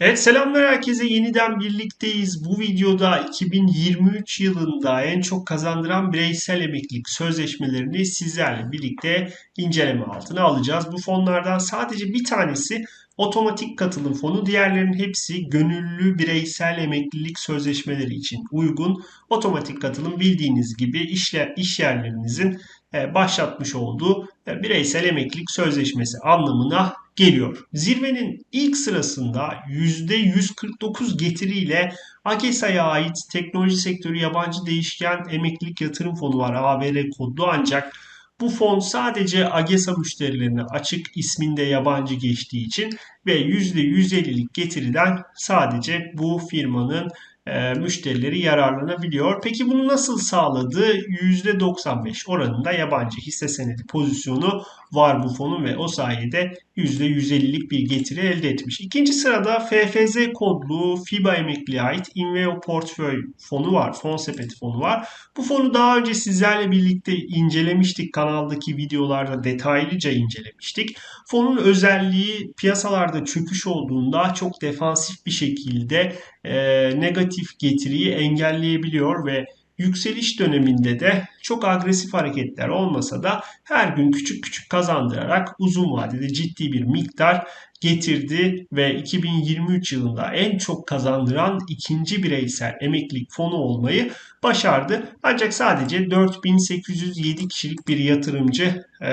Evet selamlar herkese yeniden birlikteyiz. Bu videoda 2023 yılında en çok kazandıran bireysel emeklilik sözleşmelerini sizlerle birlikte inceleme altına alacağız. Bu fonlardan sadece bir tanesi otomatik katılım fonu, diğerlerinin hepsi gönüllü bireysel emeklilik sözleşmeleri için uygun. Otomatik katılım bildiğiniz gibi işler, iş yerlerinizin e, başlatmış olduğu e, bireysel emeklilik sözleşmesi anlamına geliyor. Zirvenin ilk sırasında %149 getiriyle AGESA'ya ait teknoloji sektörü yabancı değişken emeklilik yatırım fonu var AVR kodlu ancak bu fon sadece AGESA müşterilerine açık isminde yabancı geçtiği için ve %150'lik getiriden sadece bu firmanın e, müşterileri yararlanabiliyor. Peki bunu nasıl sağladı? %95 oranında yabancı hisse senedi pozisyonu var bu fonun ve o sayede %150'lik bir getiri elde etmiş. İkinci sırada FFZ kodlu FIBA emekliye ait Inveo portföy fonu var. Fon sepeti fonu var. Bu fonu daha önce sizlerle birlikte incelemiştik. Kanaldaki videolarda detaylıca incelemiştik. Fonun özelliği piyasalarda çöküş olduğunda çok defansif bir şekilde e, negatif getiriyi engelleyebiliyor ve yükseliş döneminde de çok agresif hareketler olmasa da her gün küçük küçük kazandırarak uzun vadede ciddi bir miktar getirdi ve 2023 yılında en çok kazandıran ikinci bireysel emeklilik fonu olmayı başardı. Ancak sadece 4807 kişilik bir yatırımcı e,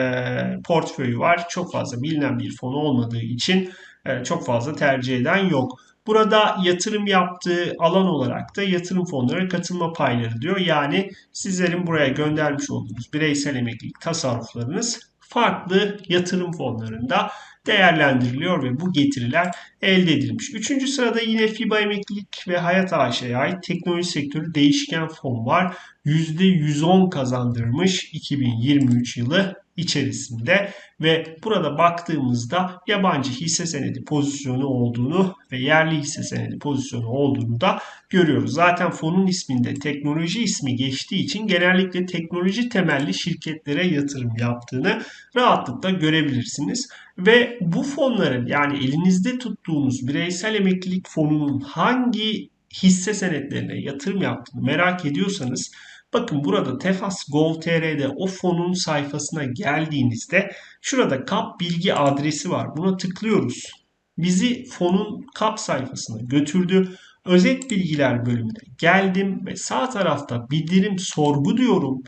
portföyü var. Çok fazla bilinen bir fonu olmadığı için e, çok fazla tercih eden yok. Burada yatırım yaptığı alan olarak da yatırım fonları katılma payları diyor. Yani sizlerin buraya göndermiş olduğunuz bireysel emeklilik tasarruflarınız farklı yatırım fonlarında değerlendiriliyor ve bu getiriler elde edilmiş. Üçüncü sırada yine FIBA Emeklilik ve Hayat AŞ'ye ait teknoloji sektörü değişken fon var. %110 kazandırmış 2023 yılı içerisinde ve burada baktığımızda yabancı hisse senedi pozisyonu olduğunu ve yerli hisse senedi pozisyonu olduğunu da görüyoruz. Zaten fonun isminde teknoloji ismi geçtiği için genellikle teknoloji temelli şirketlere yatırım yaptığını rahatlıkla görebilirsiniz. Ve bu fonların yani elinizde tuttuğunuz bireysel emeklilik fonunun hangi hisse senetlerine yatırım yaptığını merak ediyorsanız Bakın burada Tefas Gov.tr'de o fonun sayfasına geldiğinizde şurada kap bilgi adresi var. Buna tıklıyoruz. Bizi fonun kap sayfasına götürdü. Özet bilgiler bölümüne geldim ve sağ tarafta bildirim sorgu diyorum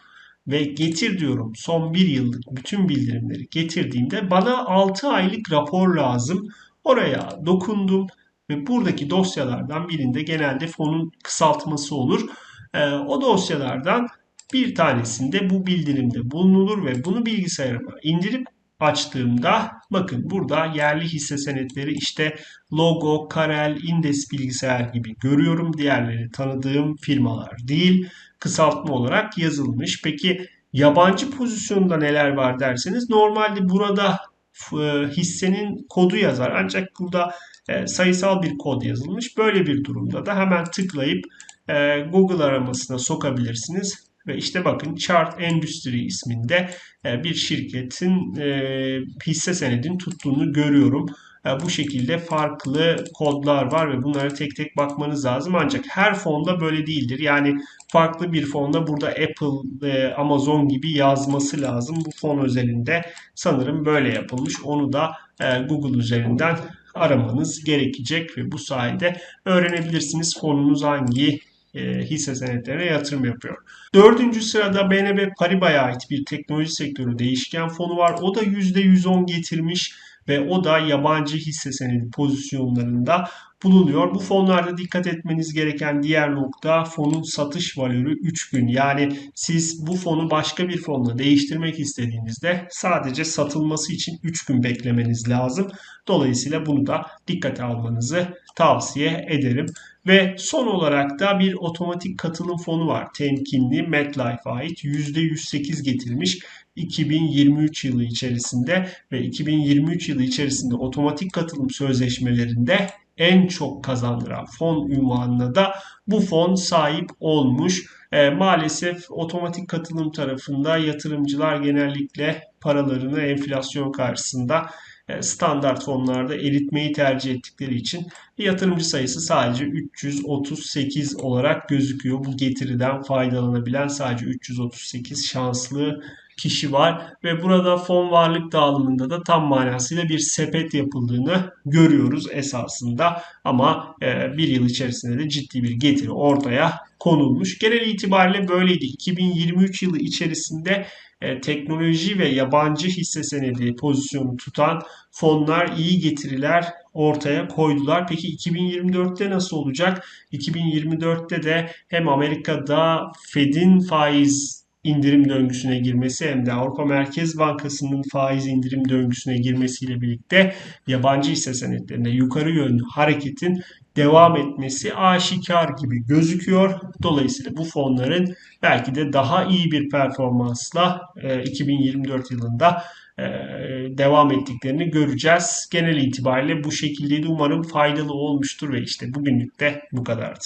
ve getir diyorum. Son bir yıllık bütün bildirimleri getirdiğimde bana 6 aylık rapor lazım. Oraya dokundum ve buradaki dosyalardan birinde genelde fonun kısaltması olur. Ee, o dosyalardan bir tanesinde bu bildirimde bulunulur ve bunu bilgisayarıma indirip açtığımda bakın burada yerli hisse senetleri işte Logo, Karel, Indes bilgisayar gibi görüyorum. Diğerleri tanıdığım firmalar değil. Kısaltma olarak yazılmış. Peki yabancı pozisyonda neler var derseniz normalde burada e, hissenin kodu yazar. Ancak burada e, sayısal bir kod yazılmış. Böyle bir durumda da hemen tıklayıp e, Google aramasına sokabilirsiniz. Ve işte bakın Chart Endüstri isminde bir şirketin hisse senedini tuttuğunu görüyorum. Bu şekilde farklı kodlar var ve bunlara tek tek bakmanız lazım. Ancak her fonda böyle değildir. Yani farklı bir fonda burada Apple, Amazon gibi yazması lazım. Bu fon özelinde sanırım böyle yapılmış. Onu da Google üzerinden aramanız gerekecek ve bu sayede öğrenebilirsiniz fonunuz hangi e, hisse senetlerine yatırım yapıyor. Dördüncü sırada BNB Paribas'a ait bir teknoloji sektörü değişken fonu var. O da %110 getirmiş ve o da yabancı hisse senedi pozisyonlarında bulunuyor. Bu fonlarda dikkat etmeniz gereken diğer nokta fonun satış valörü 3 gün. Yani siz bu fonu başka bir fonla değiştirmek istediğinizde sadece satılması için 3 gün beklemeniz lazım. Dolayısıyla bunu da dikkate almanızı tavsiye ederim. Ve son olarak da bir otomatik katılım fonu var. Temkinli MetLife'a ait %108 getirmiş. 2023 yılı içerisinde ve 2023 yılı içerisinde otomatik katılım sözleşmelerinde en çok kazandıran fon ünvanına da bu fon sahip olmuş. E, maalesef otomatik katılım tarafında yatırımcılar genellikle paralarını enflasyon karşısında e, standart fonlarda eritmeyi tercih ettikleri için yatırımcı sayısı sadece 338 olarak gözüküyor. Bu getiriden faydalanabilen sadece 338 şanslı kişi var ve burada fon varlık dağılımında da tam manasıyla bir sepet yapıldığını görüyoruz esasında ama e, bir yıl içerisinde de ciddi bir getiri ortaya konulmuş. Genel itibariyle böyleydi. 2023 yılı içerisinde e, teknoloji ve yabancı hisse senedi pozisyonu tutan fonlar iyi getiriler ortaya koydular. Peki 2024'te nasıl olacak? 2024'te de hem Amerika'da Fed'in faiz indirim döngüsüne girmesi hem de Avrupa Merkez Bankası'nın faiz indirim döngüsüne girmesiyle birlikte yabancı hisse senetlerinde yukarı yönlü hareketin devam etmesi aşikar gibi gözüküyor. Dolayısıyla bu fonların belki de daha iyi bir performansla 2024 yılında devam ettiklerini göreceğiz. Genel itibariyle bu şekildeydi. Umarım faydalı olmuştur ve işte bugünlük de bu kadardı.